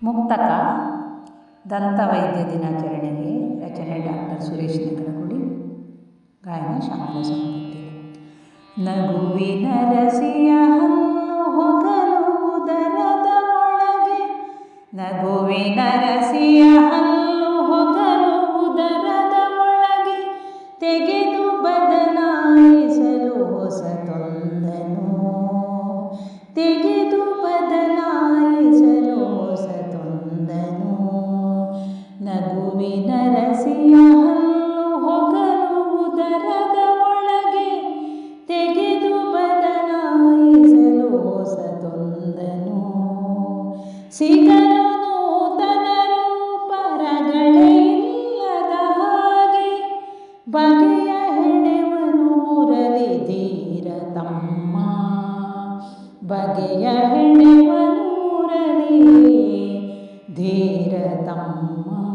ಮುಕ್ತಕ ದಂತವೈದ್ಯ ದಿನಾಚರಣೆಗೆ ರಚನೆ ಡಾಕ್ಟರ್ ಸುರೇಶ್ ನಗರಗುಡಿ ಗಾಯನ ಶ್ಯಾಮಲ ಸಂಪತ್ತಿ ನಗುವಿನ ರಸಿಯ ಹಲ್ಲು ಹೊಗಲು ಉದರದ ಒಳಗೆ ನಗುವಿನ ರಸಿಯ ಹಲ್ಲು ಹೊಗಲು ಉದರದ ಒಳಗೆ, ತೆಗೆದು ಬದಲಾಯಿಸಲು ಹೊಸತೊಂದನು ತೆಗೆದು ನಗುವಿನ ರಸಿಯ ಹಲ್ಲು ಹೊಗಲು ಉದರದ ಒಳಗೆ ತೆಗೆದು ಬದಲಾಯಿಸಲು ಹೊಸತೊಂದನು. ಸಿಗಲು ನೂತನ ರೂಪರಗಳೇ ಹಾಗೆ ಬಗೆಯ ಹೆಣೆವನು ಮುರಳಿ ಧೀರ ತಮ್ಮ. ಬಗೆಯ ಧೀರ ತಮ್ಮ.